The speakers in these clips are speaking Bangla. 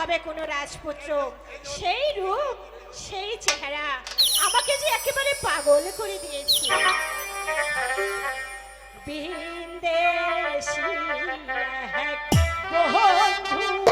হবে কোনো রাজপুত্র। সেই রূপ, সেই চেহারা আমাকে যে একেবারে পাগল করে দিয়েছে। বিন্দেশি এক বন্ধু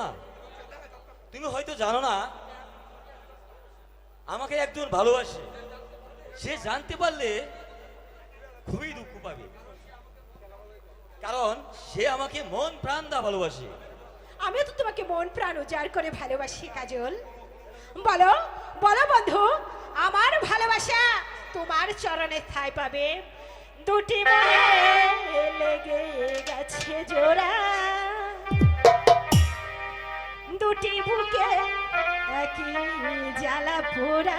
না। তুমি হয়তো জানো না, আমাকে একজন ভালোবাসে। সে জানতে পারলে খুবই দুঃখ পাবে। কারণ সে আমাকে মন প্রাণ দা ভালোবাসে। আমিও তো তোমাকে মন প্রাণ উজাড় করে ভালোবাসি, কাজল। বলো বলো বন্ধু, আমার ভালোবাসা তোমার চরণে ঠাঁই পাবে। দুটি মনে লেগে গেছে জোড়া। দুটি বুকে একই জ্বালা পোড়া।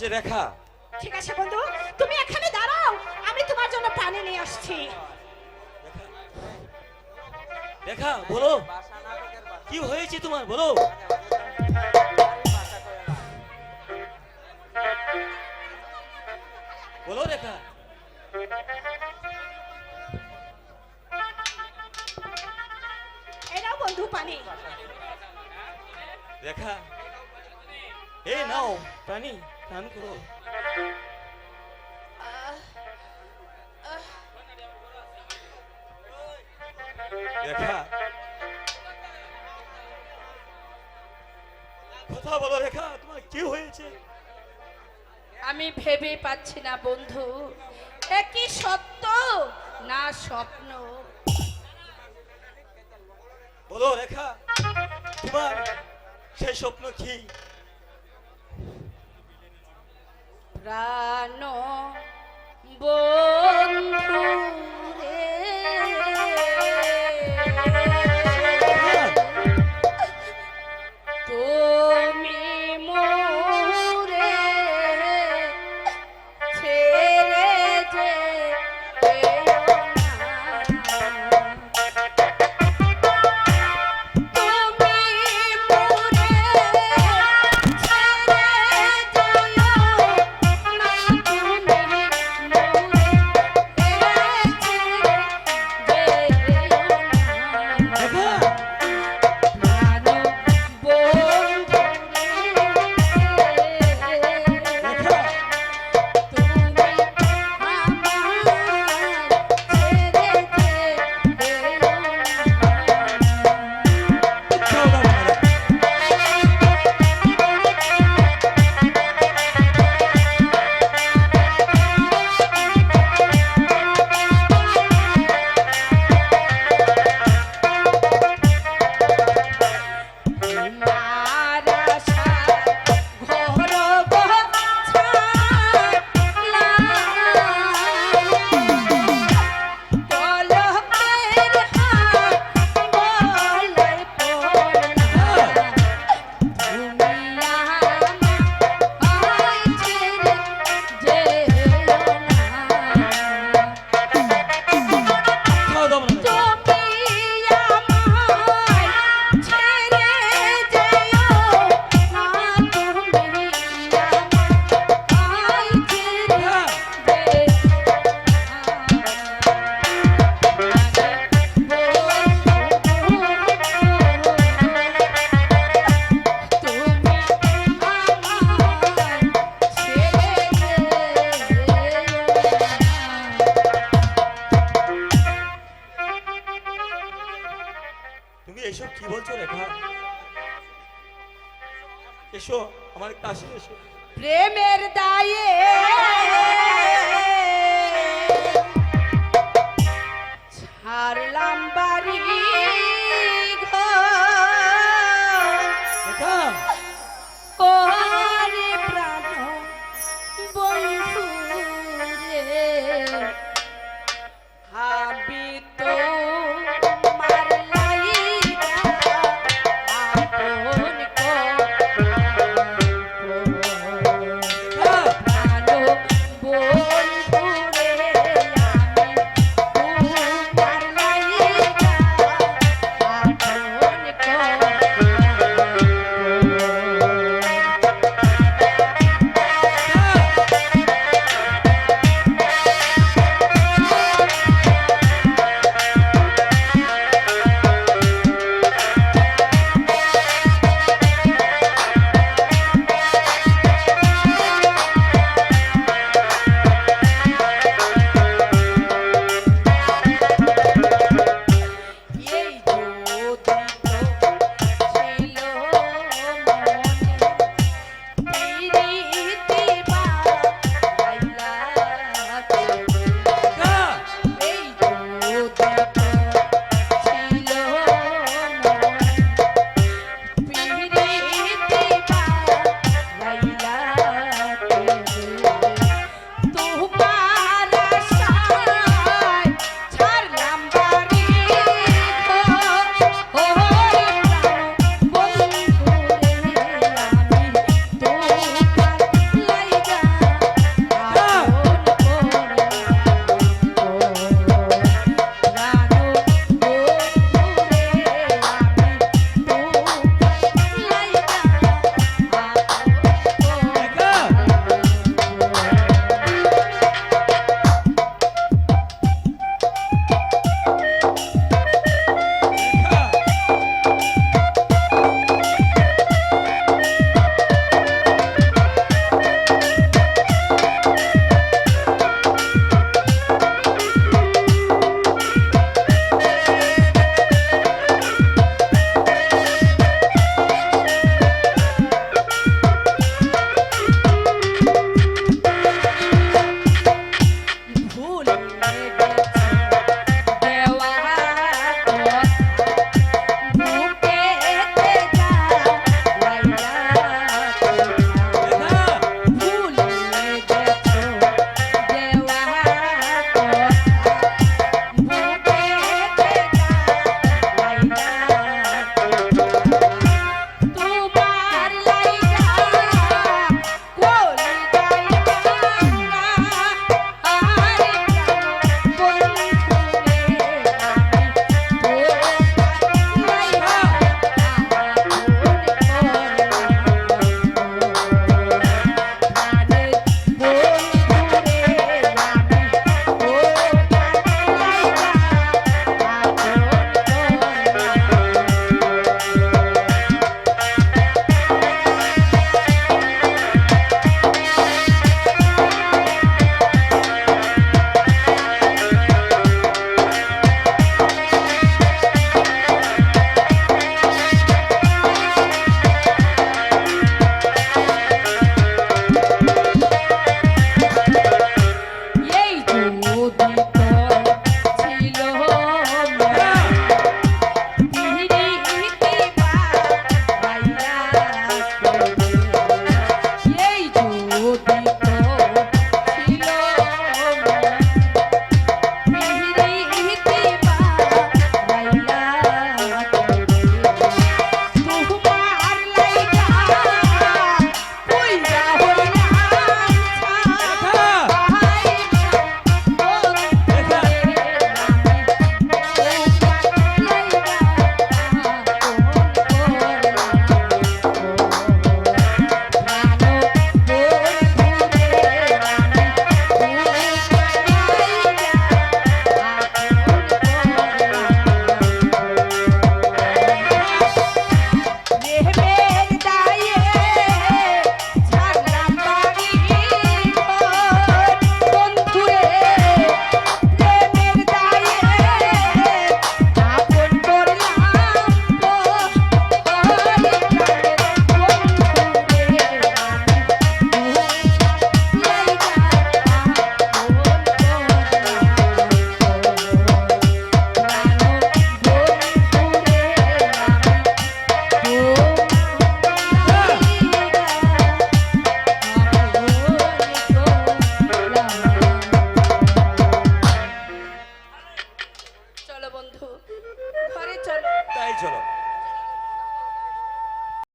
নাম রেখা। ঠিক আছে বন্ধু তুমি এখানে দাঁড়াও আমি তোমার জন্য পানি নিয়ে আসছি। রেখা বলো। কি হয়েছে তোমার বলো। বলো রেখা। এই নাও বন্ধু পানি। রেখা। এই নাও প্রাণী করো। রেখা। কথা বলো রেখা তোমার কি হয়েছে? আমি ভেবে পাচ্ছি না বন্ধু। এ কি সত্য না স্বপ্ন? বলো রেখা তোমার সেই স্বপ্ন কি? প্রাণ বন্ধু।